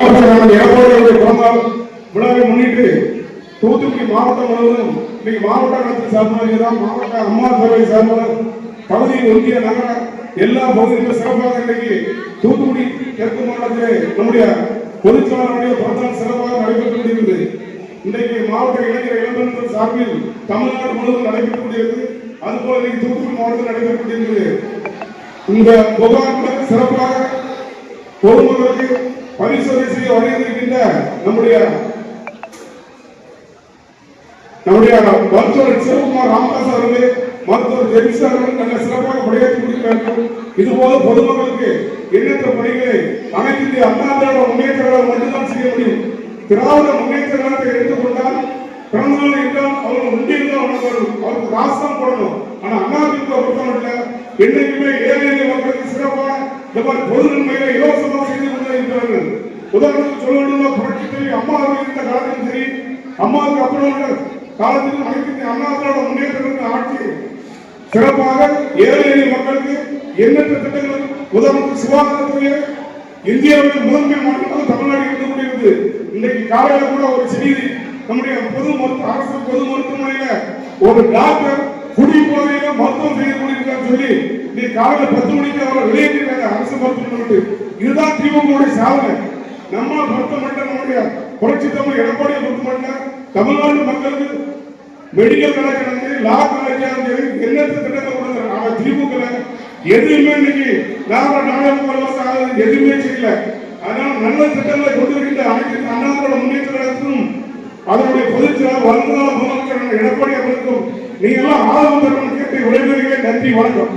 எடப்பாடியுடைய விழாவை முன்னிட்டு தூத்துக்குடி மாவட்டம் முழுவதும் இன்னைக்கு மாவட்ட கழகத்தின் சார்பாக மாவட்ட அம்மா சேவை சார்பாக பகுதி ஒன்றிய நகர எல்லா பகுதிகளிலும் சிறப்பாக இன்றைக்கு தூத்துக்குடி தெற்கு மாவட்டத்திலே நம்முடைய பொதுச்செயலாளருடைய பிரச்சாரம் சிறப்பாக நடைபெற்று கொண்டிருக்கிறது. இன்றைக்கு மாவட்ட இளைஞர் இளம்பெண்கள் சார்பில் தமிழ்நாடு முழுவதும் நடைபெற்றுக் கொண்டிருக்கிறது. அதுபோல இன்னைக்கு தூத்துக்குடி மாவட்டத்தில் நடைபெற்றுக் கொண்டிருக்கிறது. இந்த முகாம் சிறப்பாக பொதுமக்களுக்கு பரிசோதனை செய்ய வருகின்ற நம்முடைய நம்முடைய மருத்துவர் சிவகுமார் ராமதாஸ் அவர்களே மருத்துவர் ஜெபிஸ் அவர்கள் நல்ல சிறப்பாக பணியாற்றி கொடுக்கிறார்கள் இதுபோல பொதுமக்களுக்கு எண்ணற்ற பணிகளை அனைத்து இந்திய அண்ணா திராவிட முன்னேற்றங்களால் மட்டும்தான் செய்ய முடியும். திராவிட முன்னேற்றங்களாக எடுத்துக்கொண்டால் பிறந்தநாள் என்றால் அவர்கள் உண்டியில் தான் அவருக்கு ராசம் தான் போடணும். ஆனா அண்ணாதிமுக பொறுத்தமட்டில் என்னைக்குமே ஏழை மக்களுக்கு சிறப்பான இந்த மாதிரி பொது நன்மைகளை இலவசமாக செய்து கொண்டிருக்கிறார்கள் உதாரணத்துக்கு சொல்ல வேண்டும்னா புரட்சி அம்மா இருந்த காலத்திலும் சரி அம்மாவுக்கு அப்புறம் காலத்திலும் அனைத்து அண்ணாவோட அண்ணா முன்னேற்ற ஆட்சி சிறப்பாக ஏழை எளிய மக்களுக்கு எண்ணற்ற திட்டங்கள் உதாரணத்துக்கு சுகாதாரத்துறையை இந்தியாவில் முதன்மை மாநிலமாக தமிழ்நாடு இருந்து கொண்டிருந்தது. இன்றைக்கு காலையில கூட ஒரு செய்தி நம்முடைய பொது மருத்துவ அரசு பொது மருத்துவமனையில ஒரு டாக்டர் குடி போதையில மருத்துவம் செய்து கொண்டிருக்கான்னு சொல்லி இன்னைக்கு காலையில பத்து மணிக்கு அவர் நம்மளுடைய சாதனை நம்ம பொறுத்தமட்ட நம்முடைய புரட்சி தமிழ் எடப்பாடியை பொறுத்தமட்ட தமிழ்நாடு மக்களுக்கு மெடிக்கல் காலேஜ் லா காலேஜ் எண்ணற்ற திட்டத்தை கொடுக்குற அவன் திமுக எதுவுமே இன்னைக்கு நாம நாடகம் ஆகுது எதுவுமே செய்யல. அதனால நல்ல திட்டங்களை கொண்டிருக்கின்ற அனைத்து அண்ணாவோட முன்னேற்றத்திலும் அதனுடைய பொதுச்செயலாளர் வருங்கால முதலமைச்சர் எடப்பாடி அவர்களுக்கும் நீங்க எல்லாம் ஆதரவு தரணும் கேட்டு விளைவுகளே நன்றி வணக்கம்.